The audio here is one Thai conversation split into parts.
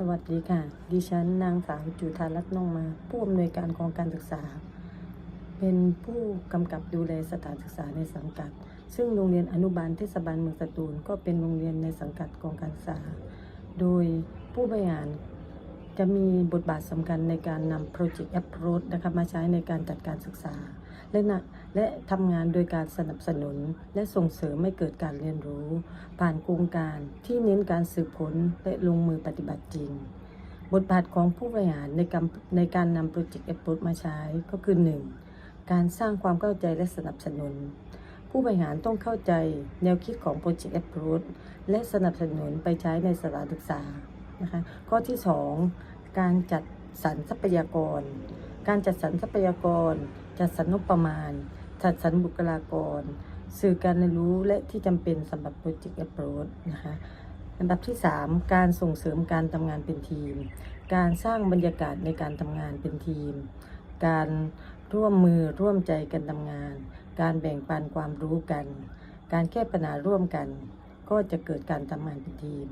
สวัสดีค่ะ ดิฉันนางสาวจุธารัตน์น่องมา ผู้อำนวยการกองการศึกษา เป็นผู้กำกับดูแลสถานศึกษาในสังกัด ซึ่งโรงเรียนอนุบาลเทศบาลเมืองสตูล ก็เป็นโรงเรียนในสังกัดกองการศึกษา โดยผู้บริหาร จะมีบทบาทสำคัญในการนำ Project Approach นะคะมาใช้ในการจัดการศึกษา และนะและทำงานโดยการสนับสนุน และส่งเสริมให้เกิดการเรียนรู้ ผ่านโครงการที่เน้นการสืบผลและลงมือปฏิบัติจริง บทบาทของผู้บริหารในการในการนำโปรเจกต์แอปโรมาใช้ก็คือ 1. การสร้างความเข้าใจและสนับสนุนผู้บริหารต้องเข้าใจแนวคิดของโปรเจกต์แอปโรและสนับสนุนไปใช้ในสถานศึกษา นะคะ ข้อที่ 2 การจัดสรรทรัพยากร การจัดสรรทรัพยากร จัดสรรงบประมาณ จัดสรรบุคลากร สื่อการเรียนรู้และที่จำเป็นสำหรับโปรเจกต์แอปโรนะคะอันดับที่ 3 การส่งเสริมการทำงานเป็นทีม การสร้างบรรยากาศในการทำงานเป็นทีม การร่วมมือร่วมใจกันทำงาน การแบ่งปันความรู้กัน การแก้ปัญหาร่วมกัน ก็จะเกิดการทำงานเป็นทีม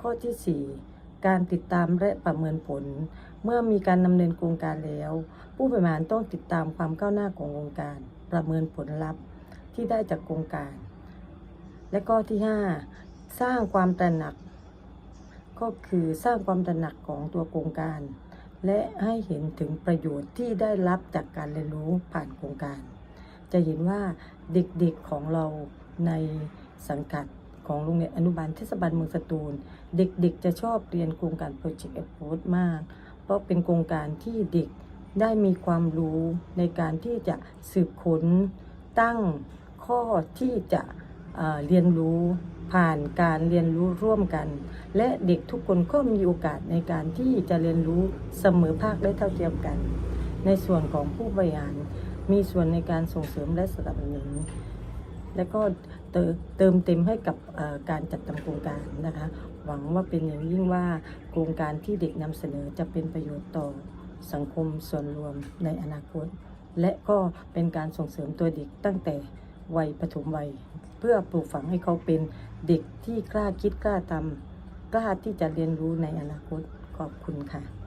ข้อที่ 4 การติดตามและประเมินผล เมื่อมีการดำเนินโครงการแล้ว ผู้บริหารต้องติดตามความก้าวหน้าของโครงการ ประเมินผลลัพธ์ที่ได้จากโครงการ และข้อที่ 5 สร้างความตระหนัก ก็คือสร้างความตระหนักของตัวโครงการ และให้เห็นถึงประโยชน์ที่ได้รับจากการเรียนรู้ผ่านโครงการ จะเห็นว่าเด็กๆของเราในสังกัด ของโรงเรียนอนุบาลเทศบาลเมืองสตูล เด็กๆ จะชอบเรียนโครงการ Project Approach มาก เพราะเป็นโครงการที่เด็กได้มีความรู้ในการที่จะสืบค้นตั้งข้อที่จะเเรียนรู้ผ่านการเรียนรู้ร่วมกัน และเด็กทุกคนก็มีโอกาสในการที่จะเรียนรู้เสมอภาคและเท่าเทียมกัน ในส่วนของผู้บริหารมีส่วนในการส่งเสริมและสนับสนุนและก็ เติมเต็มให้กับการจัดทำโครงการนะคะ หวังว่าเป็นอย่างยิ่งว่าโครงการที่เด็กนำเสนอจะเป็นประโยชน์ต่อสังคมส่วนรวมในอนาคต และก็เป็นการส่งเสริมตัวเด็กตั้งแต่วัยปฐมวัย เพื่อปลูกฝังให้เขาเป็นเด็กที่กล้าคิดกล้าทำกล้าที่จะเรียนรู้ในอนาคตขอบคุณค่ะ